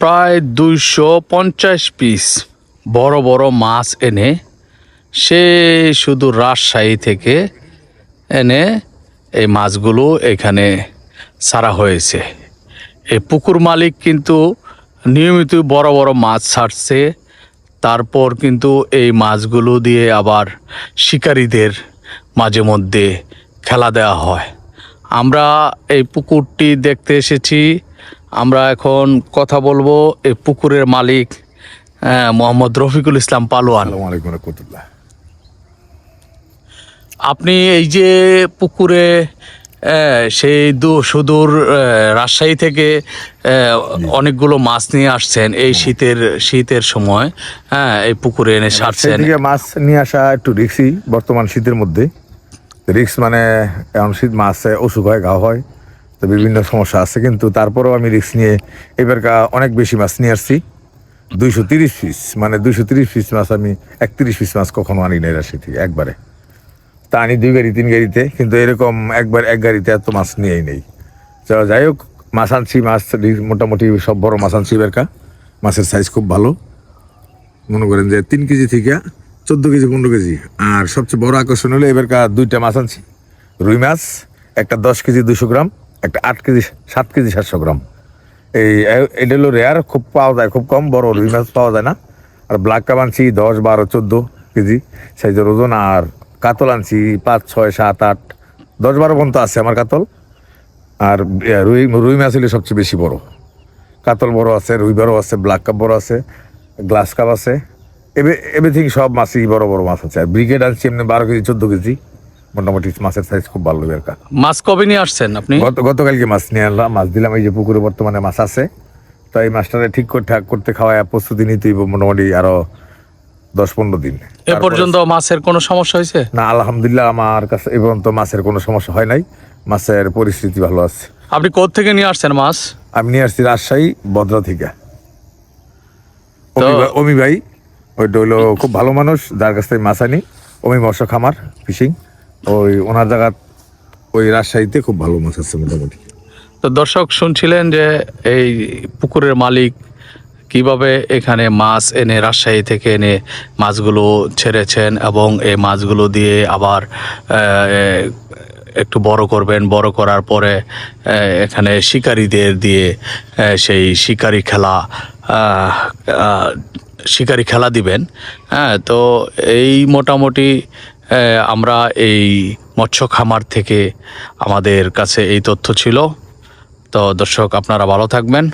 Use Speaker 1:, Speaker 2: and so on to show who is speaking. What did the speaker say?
Speaker 1: প্রায় দুইশো পঞ্চাশ পিস বড় বড় মাছ এনে, সে শুধু রাজশাহী থেকে এনে এই মাছগুলো এখানে ছাড়া হয়েছে। এই পুকুর মালিক কিন্তু নিয়মিত বড় বড় মাছ ছাড়ছে, তারপর কিন্তু এই মাছগুলো দিয়ে আবার শিকারীদের মাঝে মধ্যে খেলা দেওয়া হয়। আমরা এই পুকুরটি দেখতে এসেছি আমরা এখন কথা বলব এই পুকুরের মালিক আহ, মোহাম্মদ রফিকুল ইসলাম পালোয়ান। আপনি এই যে পুকুরে সেই দু সুদূর রাজশাহী থেকে অনেকগুলো মাছ নিয়ে আসছেন এই শীতের শীতের সময় হ্যাঁ এই পুকুরে এনে সারছেন।
Speaker 2: মাছ নিয়ে আসা একটু রিক্সি বর্তমান শীতের মধ্যে। রিক্স মানে এমন শীত মাছ অসুখ হয় ঘাও হয়। তো বিভিন্ন সমস্যা আছে, কিন্তু তারপরেও আমি রিক্স নিয়ে এবার অনেক বেশি মাছ নিয়ে আসছি। দুইশো তিরিশ পিস মানে দুইশো তিরিশ পিস মাছ আমি একত্রিশ পিস মাছ কখনো আনি নাই রাশি থেকে, একবারে। তা আনি দুই গাড়ি, তিন গাড়িতে, কিন্তু এরকম একবার এক গাড়িতে এত মাছ নিয়েই নেই। তো যাই হোক, মাছ আনছি, মাছ মোটামুটি সব বড় মাছ আনছি এবারকা মাছের সাইজ খুব ভালো। মনে করেন যে তিন কেজি থেকে চোদ্দ কেজি, পনেরো কেজি। আর সবচেয়ে বড় আকর্ষণ হলো এবারকার দুইটা মাছ আনছি। রুই মাছ, একটা দশ কেজি দুশো গ্রাম। একটা আট কেজি, সাত কেজি সাতশো গ্রাম। এই এটা হলো রেয়ার খুব পাওয়া যায়, খুব কম, বড় রুই মাছ পাওয়া যায় না। আর ব্ল্যাক কাপ আনছি, দশ, বারো, চোদ্দ কেজি সাইজের ওজন, আর কাতল আনছি, পাঁচ, ছয়, সাত, আট, দশ, বারো পর্যন্ত আছে আমার কাতল। আর রুই রুই মাছ হলে সবচেয়ে বেশি বড়। কাতল বড় আছে, রুই বড় আছে ব্ল্যাক কাপ বড় আছে গ্লাস কাপ আছে। এভরিথিং সব মাছই বড় বড় মাছ আছে। আর ব্রিগেড আনছি এমনি বারো কেজি, চোদ্দ কেজি। মোটামুটি মাছের সাইজ খুব ভালো এরকা
Speaker 1: মাছ কবে নিয়ে আসছেন আপনি?
Speaker 2: গত গতকালকে মাছ নিয়ে আনলাম। মাছ দিলাম এই যে পুকুরে বর্তমানে মাছ আছে। তো এই মাছটারে ঠিক করতে করতে খাওয়ায় প্রস্তুতি নিতেই মোটামুটি আরও দশ পনেরো দিন।
Speaker 1: এ পর্যন্ত মাছের কোনো সমস্যা হয়েছে?
Speaker 2: না আলহামদুলিল্লাহ আমার কাছে এ পর্যন্ত মাছের কোনো সমস্যা হয় নাই। মাছের পরিস্থিতি ভালো আছে।
Speaker 1: আপনি কোথা থেকে নিয়ে আসছেন মাছ?
Speaker 2: আমি নিয়ে আসছি রাজশাহী বদ্রা থেকে। অমি ভাই- ওইটা হইল খুব ভালো মানুষ যার কাছ থেকে মাছ আনি। অমি মৎস্য খামার ফিশিং। ওই ওনার জায়গা, ওই রাজশাহীতে খুব ভালো মাছ আছে মোটামুটি।
Speaker 1: তো দর্শক শুনছিলেন যে এই পুকুরের মালিক কীভাবে এখানে মাছ এনে রাজশাহী থেকে এনে মাছগুলো ছেড়েছেন এবং এই মাছগুলো দিয়ে আবার একটু বড় করবেন, বড় করার পরে এখানে শিকারীদের দিয়ে সেই শিকারি খেলা শিকারি খেলা দিবেন। হ্যাঁ তো এই মোটামুটি আমরা এই মৎস্য খামার থেকে আমাদের কাছে এই তথ্য ছিল। তো দর্শক, আপনারা ভালো থাকবেন।